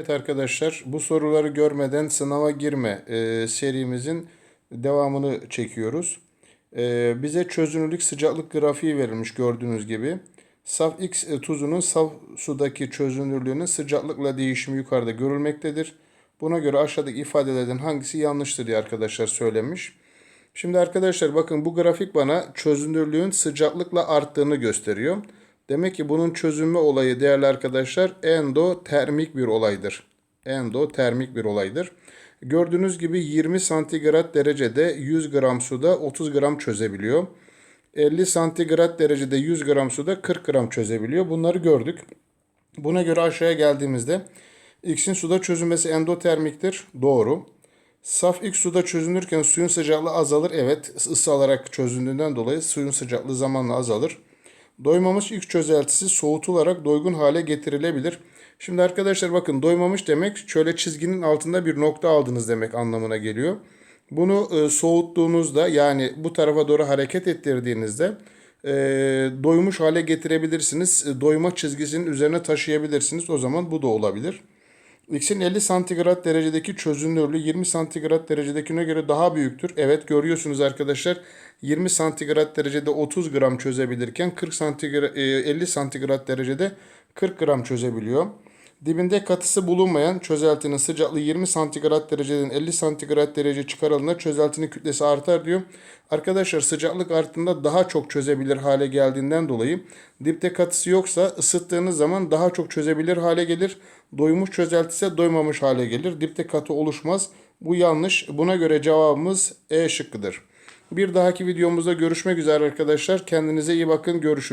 Evet arkadaşlar bu soruları görmeden sınava girme e, serimizin devamını çekiyoruz. E, bize çözünürlük sıcaklık grafiği verilmiş gördüğünüz gibi. Saf X e, tuzunun saf sudaki çözünürlüğünün sıcaklıkla değişimi yukarıda görülmektedir. Buna göre aşağıdaki ifadelerden hangisi yanlıştır diye arkadaşlar söylemiş. Şimdi arkadaşlar bakın bu grafik bana çözünürlüğün sıcaklıkla arttığını gösteriyor. Demek ki bunun çözünme olayı değerli arkadaşlar endotermik bir olaydır. Endotermik bir olaydır. Gördüğünüz gibi 20 santigrat derecede 100 gram suda 30 gram çözebiliyor. 50 santigrat derecede 100 gram suda 40 gram çözebiliyor. Bunları gördük. Buna göre aşağıya geldiğimizde X'in suda çözünmesi endotermiktir. Doğru. Saf X suda çözünürken suyun sıcaklığı azalır. Evet ısı alarak çözündüğünden dolayı suyun sıcaklığı zamanla azalır. Doymamış X çözeltisi soğutularak doygun hale getirilebilir. Şimdi arkadaşlar bakın doymamış demek şöyle çizginin altında bir nokta aldınız demek anlamına geliyor. Bunu e, soğuttuğunuzda yani bu tarafa doğru hareket ettirdiğinizde e, doymuş hale getirebilirsiniz. E, doyma çizgisinin üzerine taşıyabilirsiniz. O zaman bu da olabilir. X'in 50 santigrat derecedeki çözünürlüğü 20 santigrat derecedekine göre daha büyüktür. Evet görüyorsunuz arkadaşlar 20 santigrat derecede 30 gram çözebilirken 40 santigrat, 50 santigrat derecede 40 gram çözebiliyor. Dibinde katısı bulunmayan çözeltinin sıcaklığı 20 santigrat dereceden 50 santigrat derece çıkarıldığında çözeltinin kütlesi artar diyor. Arkadaşlar sıcaklık arttığında daha çok çözebilir hale geldiğinden dolayı dipte katısı yoksa ısıttığınız zaman daha çok çözebilir hale gelir. Doymuş çözelti ise doymamış hale gelir. Dipte katı oluşmaz. Bu yanlış. Buna göre cevabımız E şıkkıdır. Bir dahaki videomuzda görüşmek üzere arkadaşlar. Kendinize iyi bakın. Görüşürüz.